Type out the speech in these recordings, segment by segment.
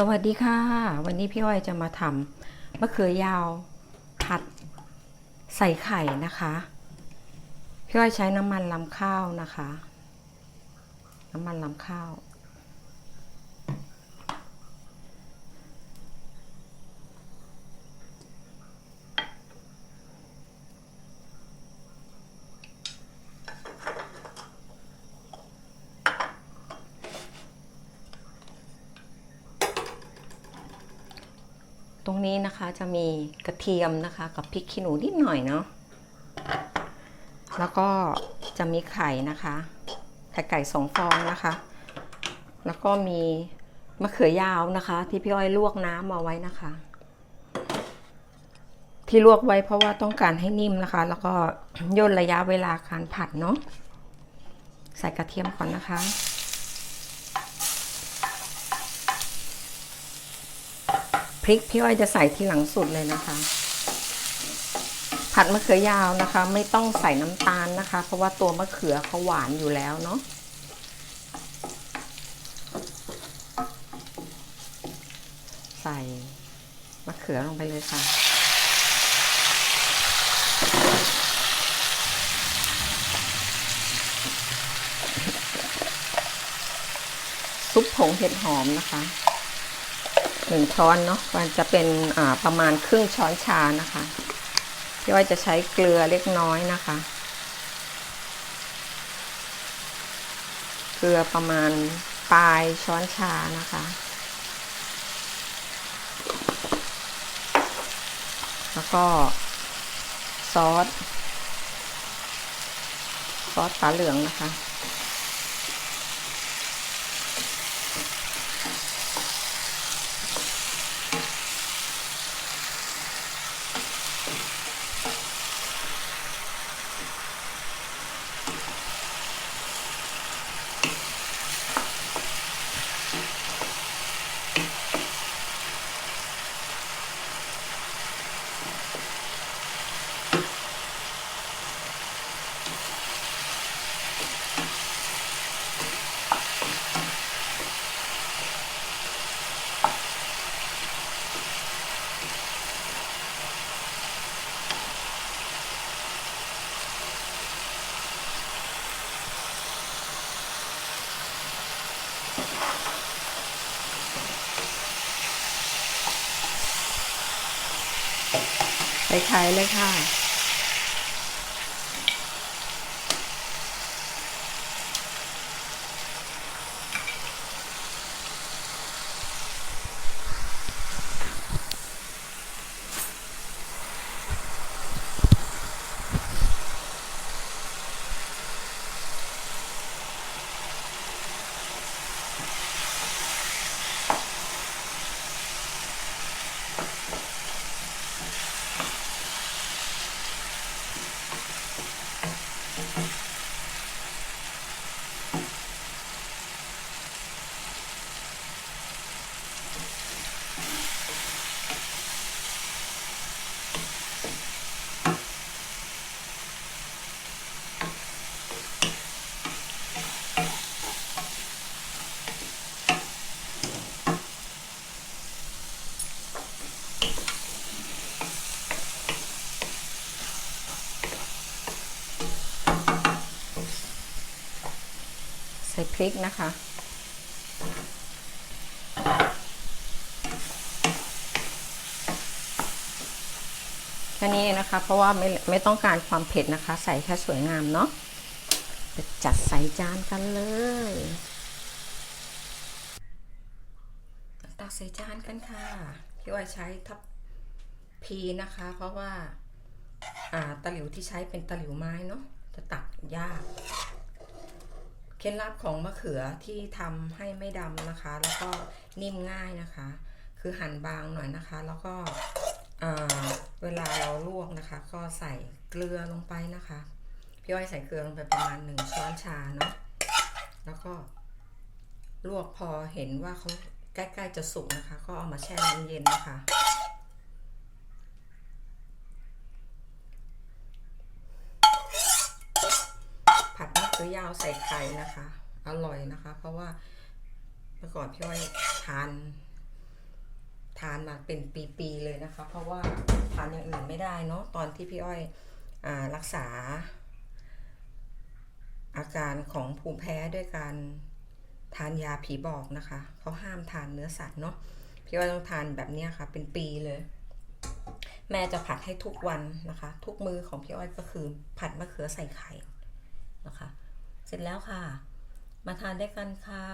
สวัสดีค่ะ วันนี้พี่อ้อยจะมาทำมะเขือยาวผัดใส่ไข่นะคะ พี่อ้อยใช้น้ำมันลำข้าวนะคะ น้ำมันลำข้าว ตรงนี้นะคะจะมีกระเทียมนะคะ กับพริกขี้หนูนิดหน่อยเนาะแล้วก็จะมีไข่นะคะไข่ไก่สองฟองนะคะ แล้วก็มีมะเขือยาวนะคะ ที่พี่อ้อยลวกน้ำมาไว้นะคะ ที่ลวกไว้เพราะว่าต้องการให้นิ่มนะคะ แล้วก็ย่นระยะเวลาการผัดเนาะใส่กระเทียมก่อนนะคะ พริกพี่อ้อยจะใส่ทีหลังสุดเลยนะคะ ผัดมะเขือยาวนะคะ ไม่ต้องใส่น้ำตาลนะคะ เพราะว่าตัวมะเขือเขาหวานอยู่แล้วเนาะใส่มะเขือลงไปเลยค่ะซุปผงเห็ดหอมนะคะ หนึ่งช้อนเนาะมันจะเป็นประมาณครึ่งช้อนชานะคะพี่อ้อยจะใช้เกลือเล็กน้อยนะคะ เกลือประมาณปลายช้อนชานะคะ แล้วก็ซอส ซอสฝาเหลืองนะคะ ไปขายเลยค่ะ พริกนะคะ แค่นี้นะคะ เพราะว่าไม่ไม่ต้องการความเผ็ดนะคะ ใส่แค่สวยงามเนาะจัดใส่จานกันเลยตักใส่จานกันค่ะพี่อ้อยใช้ทับพีนะคะ เพราะว่าอ่าตะหลิวที่ใช้เป็นตะหลิวไม้เนาะจะตักยาก ล็ดลับของมะเขือที่ทำให้ไม่ดำนะคะ แล้วก็นิ่มง่ายนะคะ คือหั่นบางหน่อยนะคะ แล้วก็เวลาเราลวกนะคะ ก็ใส่เกลือลงไปนะคะพี่อ้อยใส่เกลือลงไปประมาณหนึ่งช้อนชาเนาะแล้วก็ลวกพอเห็นว่าเขาใกล้ ๆ จะสุกนะคะ ก็เอามาแช่น้ำเย็นนะคะ ผัดมะเขือ ยาวใส่ไข่นะคะ อร่อยนะคะ เพราะว่าเมื่อก่อนพี่อ้อยทาน ทานมาเป็นปีๆเลยนะคะ เพราะว่าทานอย่างอื่นไม่ได้เนาะตอนที่พี่อ้อยอรักษา อาการของภูมิแพ้ด้วยการทานยาผีบอกนะคะเขาห้ามทานเนื้อสัตว์เนาะพี่อ้อยต้องทานแบบนี้ค่ะ เป็นปีเลย แม่จะผัดให้ทุกวันนะคะ ทุกมือของพี่อ้อยก็คือผัดมะเขือใส่ไข่นะคะ เสร็จแล้วค่ะ มาทานได้กันค่ะ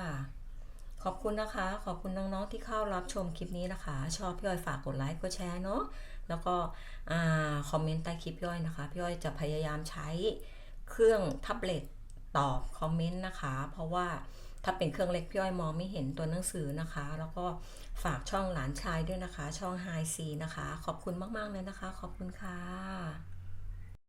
ขอบคุณนะคะ ขอบคุณน้องๆที่เข้ารับชมคลิปนี้นะคะ ชอบพี่อ้อยฝากกดไลค์กดแชร์เนาะแล้วก็คอมเมนต์ใต้คลิปพี่อ้อยนะคะ พี่อ้อยจะพยายามใช้เครื่องแท็บเล็ตตอบคอมเมนต์นะคะ เพราะว่าถ้าเป็นเครื่องเล็กพี่อ้อยมองไม่เห็นตัวหนังสือนะคะ แล้วก็ฝากช่องหลานชายด้วยนะคะ ช่อง Hi C นะคะ ขอบคุณมาก ๆ เลยนะคะ ขอบคุณค่ะ